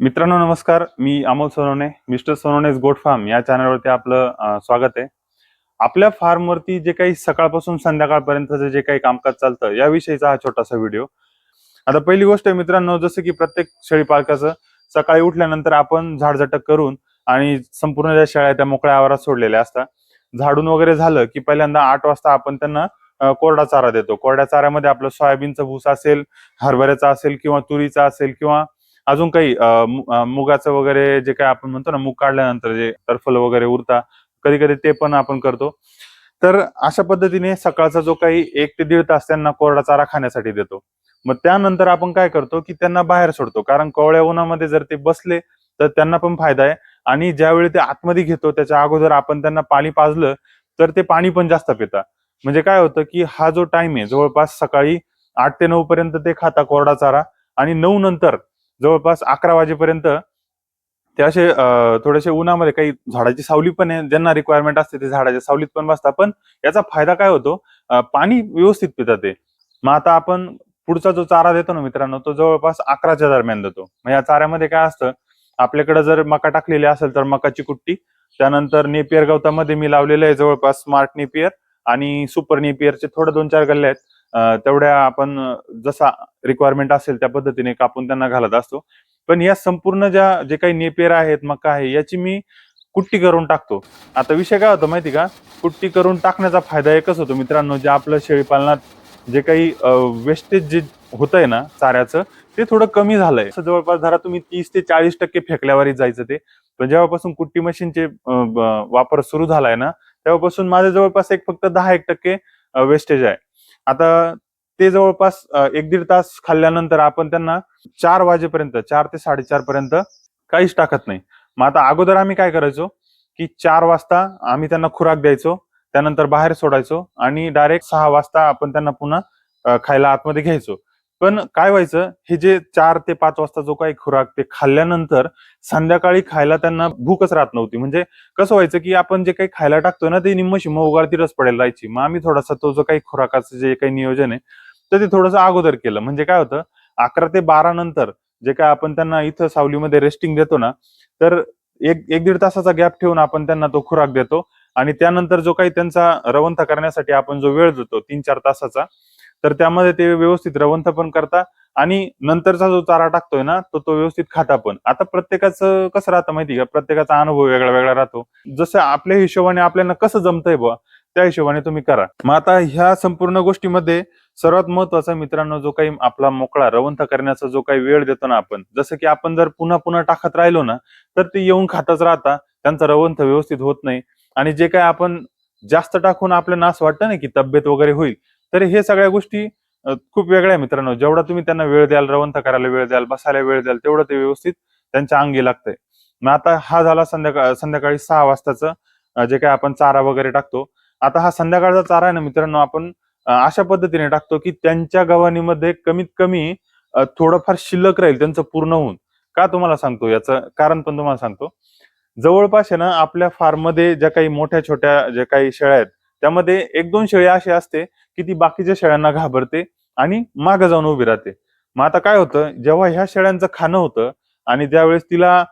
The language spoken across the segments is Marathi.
मित्रांनो नमस्कार. मी Amol Sonawane mister Sonawane's goat farm या चॅनलवरती आपलं स्वागत आहे. आपल्या फार्मवरती जे काही सकाळपासून संध्याकाळपर्यंतचं जे काही कामकाज चालतं याविषयीचा हा छोटासा व्हिडिओ. आता पहिली गोष्ट आहे मित्रांनो जसं की प्रत्येक शेळी पालकाचं सकाळी उठल्यानंतर आपण झाडझटक करून आणि संपूर्ण ज्या शेळ्या त्या मोकळ्या आवारात सोडलेल्या असतात. झाडून वगैरे झालं की पहिल्यांदा आठ वाजता आपण त्यांना कोरडा चारा देतो. कोरड्या चाऱ्यामध्ये आपलं सोयाबीनचा भूस असेल हरभऱ्याचा असेल किंवा तुरीचा असेल किंवा अजून काही मुगाचं वगैरे जे काय आपण म्हणतो ना मुग काढल्यानंतर जे तरफल वगैरे उरता कधी कधी ते पण आपण करतो. तर अशा पद्धतीने सकाळचा जो काही एक ते दीड तास त्यांना कोरडा चारा खाण्यासाठी देतो. मग त्यानंतर आपण काय करतो की त्यांना बाहेर सोडतो. कारण कोवळ्या उन्हामध्ये जर ते बसले तर त्यांना पण फायदा आहे. आणि ज्यावेळी ते आतमध्ये घेतो त्याच्या अगोदर आपण त्यांना पाणी पाजलं तर ते पाणी पण जास्त पितात. म्हणजे काय होतं की हा जो टाइम आहे जवळपास सकाळी आठ ते नऊ पर्यंत ते खाता कोरडा चारा. आणि नऊ नंतर जवळपास अकरा वाजेपर्यंत ते असे थोडेसे उन्हामध्ये काही झाडाची सावली पण आहे. ज्यांना रिक्वायरमेंट असते ते झाडाच्या सावलीत पण बसतात. पण याचा फायदा काय होतो? पाणी व्यवस्थित पितात ते. मग आता आपण पुढचा जो चारा देतो ना मित्रांनो तो जवळपास अकराच्या दरम्यान देतो. मग या चाऱ्यामध्ये काय असतं? आपल्याकडे जर मका टाकलेली असेल तर मकाची कुट्टी त्यानंतर नेपियर गवतामध्ये मी लावलेलं आहे जवळपास स्मार्ट नेपियर आणि सुपर नेपियरचे थोडे दोन चार गल्ले आहेत. तेवढ्या आपण जसा रिक्वायरमेंट असेल त्या पद्धतीने कापून त्यांना घालत असतो. पण या संपूर्ण ज्या जे काही नेपेर आहेत मका आहे याची मी कुट्टी करून टाकतो. आता विषय काय होतो माहिती का? कुट्टी करून टाकण्याचा फायदा एकच होतो मित्रांनो जे आपलं शेळीपालनात जे काही वेस्टेज जे होत आहे ना चाऱ्याचं ते थोडं कमी झालंय. जवळपास धरा तुम्ही तीस ते चाळीस टक्के फेकल्यावरही जायचं ते. पण जेव्हापासून कुट्टी मशीनचे वापर सुरू झालाय ना तेव्हापासून माझे जवळपास एक फक्त दहा एक टक्के वेस्टेज आहे. आता ते जवळपास एक दीड तास खाल्ल्यानंतर आपण त्यांना चार वाजेपर्यंत चार ते साडेचार पर्यंत काहीच टाकत नाही. मग आता अगोदर आम्ही काय करायचो की चार वाजता आम्ही त्यांना खुराक द्यायचो त्यानंतर बाहेर सोडायचो आणि डायरेक्ट सहा वाजता आपण त्यांना पुन्हा खायला आतमध्ये घ्यायचो. पण काय व्हायचं हे जे चार ते पाच वाजता जो काही खुराक ते खाल्ल्यानंतर संध्याकाळी खायला त्यांना भूकच राहत नव्हती. म्हणजे कसं व्हायचं की आपण जे काही खायला टाकतो ना ते निम्म शिम्म उगाळती रस पडेल राहायची. मग आम्ही थोडासा तो जो काही खुराकाचं जे काही नियोजन आहे तर ते थोडंसं अगोदर केलं. म्हणजे काय होतं अकरा ते बारा नंतर जे काय आपण त्यांना इथं सावलीमध्ये रेस्टिंग देतो ना तर एक एक दीड तासाचा गॅप ठेवून आपण त्यांना तो खुराक देतो. आणि त्यानंतर जो काही त्यांचा रवंथ करण्यासाठी आपण जो वेळ देतो तीन चार तासाचा तर त्यामध्ये ते व्यवस्थित रवंथ पण करता आणि नंतरचा जो चारा टाकतोय ना तो तो व्यवस्थित खाता पण. आता प्रत्येकाचं कसं राहतं माहिती का? प्रत्येकाचा अनुभव वेगळा वेगळा राहतो. जसं आपल्या हिशोबाने आपल्याला कसं जमतंय बुवा त्या हिशोबाने तुम्ही करा. मग आता ह्या संपूर्ण गोष्टीमध्ये सर्वात महत्त्वाचा मित्रांनो जो काही आपला मोकळा रवंथ करण्याचा जो काही वेळ देतो ना आपण जसं की आपण जर पुन्हा पुन्हा टाकत राहिलो ना तर ते येऊन खातच राहता. त्यांचा रवंथ व्यवस्थित होत नाही. आणि जे काय आपण जास्त टाकून आपल्याला असं वाटतं ना की तब्येत वगैरे होईल तर हे सगळ्या गोष्टी खूप वेगळ्या आहे मित्रांनो. जेवढा तुम्ही त्यांना वेळ द्याल रवंथ करायला वेळ द्याल बसायला वेळ द्याल तेवढं ते व्यवस्थित त्यांच्या अंगी लागतंय. मग आता हा झाला संध्याकाळ संध्याकाळी सहा वाजताचं जे काय आपण चारा वगैरे टाकतो. आता हा संध्याकाळचा चारा आहे ना मित्रांनो आपण अशा पद्धतीने टाकतो की त्यांच्या गव्हाणीमध्ये कमीत कमी थोडंफार शिल्लक राहील त्यांचं पूर्ण होऊन. का तुम्हाला सांगतो याचं? कारण पण तुम्हाला सांगतो. जवळपास आहे ना आपल्या फार्ममध्ये ज्या काही मोठ्या छोट्या ज्या काही शेळ्या आहेत त्यामध्ये एक दोन शेळ्या अशी असते की ती बाकीच्या शेळ्यांना घाबरते आणि मागे जाऊन उभी राहते. मग आता काय होतं? जेव्हा ह्या शेळ्यांचं खाणं होतं आणि ज्यावेळेस तिला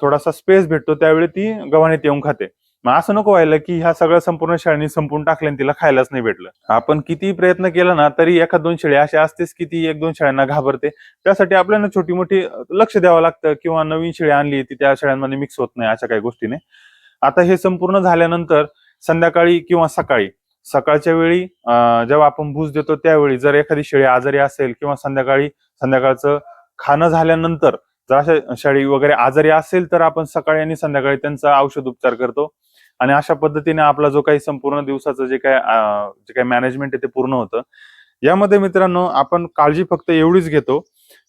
थोडासा स्पेस भेटतो त्यावेळी ती गव्हाणीत येऊन खाते. मग असं नको व्हायला की ह्या सगळ्या संपूर्ण शेळ्यांनी संपून टाकले आणि तिला खायलाच नाही भेटलं. आपण किती प्रयत्न केला ना तरी एखाद दोन शेळ्या अशा असतेच की ती एक दोन शेळ्यांना घाबरते. त्यासाठी आपल्याला छोटी मोठी लक्ष द्यावं लागतं किंवा नवीन शेळी आणली ती त्या शेळ्यांमध्ये मिक्स होत नाही अशा काही गोष्टीने. आता हे संपूर्ण झाल्यानंतर संध्याकाळी किंवा सकाळी. सकाळच्या वेळी जेव्हा आपण भूस देतो त्यावेळी जर एखादी शेळी आजारी असेल किंवा संध्याकाळी संध्याकाळचं खाणं झाल्यानंतर जर अशा शेळी वगैरे आजारी असेल तर आपण सकाळी आणि संध्याकाळी त्यांचा औषध उपचार करतो. आणि अशा पद्धतीने आपला जो काही संपूर्ण दिवसाचं जे काय जे काही मॅनेजमेंट आहे ते पूर्ण होतं. यामध्ये मित्रांनो आपण काळजी फक्त एवढीच घेतो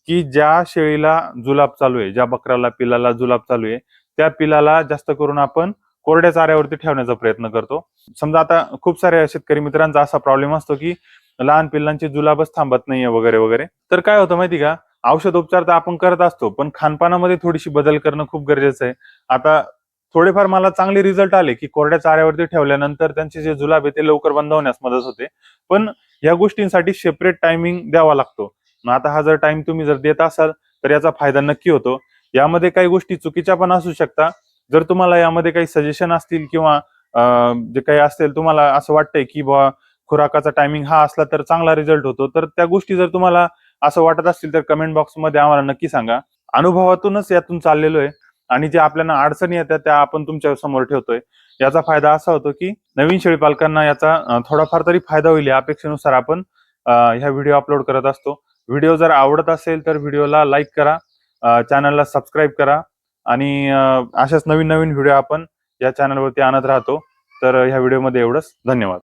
की ज्या शेळीला जुलाब चालू आहे ज्या बकराला पिलाला जुलाब चालू आहे त्या पिलाला जास्त करून आपण कोरड्या चाऱ्यावरती ठेवण्याचा प्रयत्न करतो. समजा आता खूप साऱ्या शेतकरी मित्रांचा असा प्रॉब्लेम असतो की लहान पिल्लांची जुलाबच थांबत नाहीये वगैरे वगैरे. तर काय होतं माहिती का? औषध उपचार तर आपण करत असतो पण खानपानामध्ये थोडीशी बदल करणं खूप गरजेचं आहे. आता थोडेफार मला चांगले रिझल्ट आले की कोरड्या चाऱ्यावरती ठेवल्यानंतर त्यांचे जे जुलाब आहे ते लवकर बंद होण्यास मदत होते. पण या गोष्टींसाठी सेपरेट टायमिंग द्यावा लागतो. मग आता हा जर टाइम तुम्ही जर देत असाल तर याचा फायदा नक्की होतो. यामध्ये काही गोष्टी चुकीच्या पण असू शकता जर तुम्हाला यामध्ये काही सजेशन असतील किंवा जे काही असतील तुम्हाला असं वाटतंय की बा खुराकाचा टायमिंग हा असला तर चांगला रिझल्ट होतो तर त्या गोष्टी जर तुम्हाला असं वाटत असतील तर कमेंट बॉक्समध्ये आम्हाला नक्की सांगा. अनुभवातूनच यातून चाललेलो आहे आणि जे आपल्याला अडचणी येतात त्या आपण तुमच्यासमोर ठेवतोय. याचा फायदा असा होतो की नवीन शेळी पालकांना याचा थोडाफार तरी फायदा होईल या अपेक्षेनुसार आपण ह्या व्हिडिओ अपलोड करत असतो. व्हिडिओ जर आवडत असेल तर व्हिडिओला लाईक करा चॅनलला सबस्क्राईब करा. आणि अशाच नवीन नवीन व्हिडिओ आपण या चॅनलवरती आणत राहतो. तर ह्या व्हिडिओमध्ये एवढंच. धन्यवाद.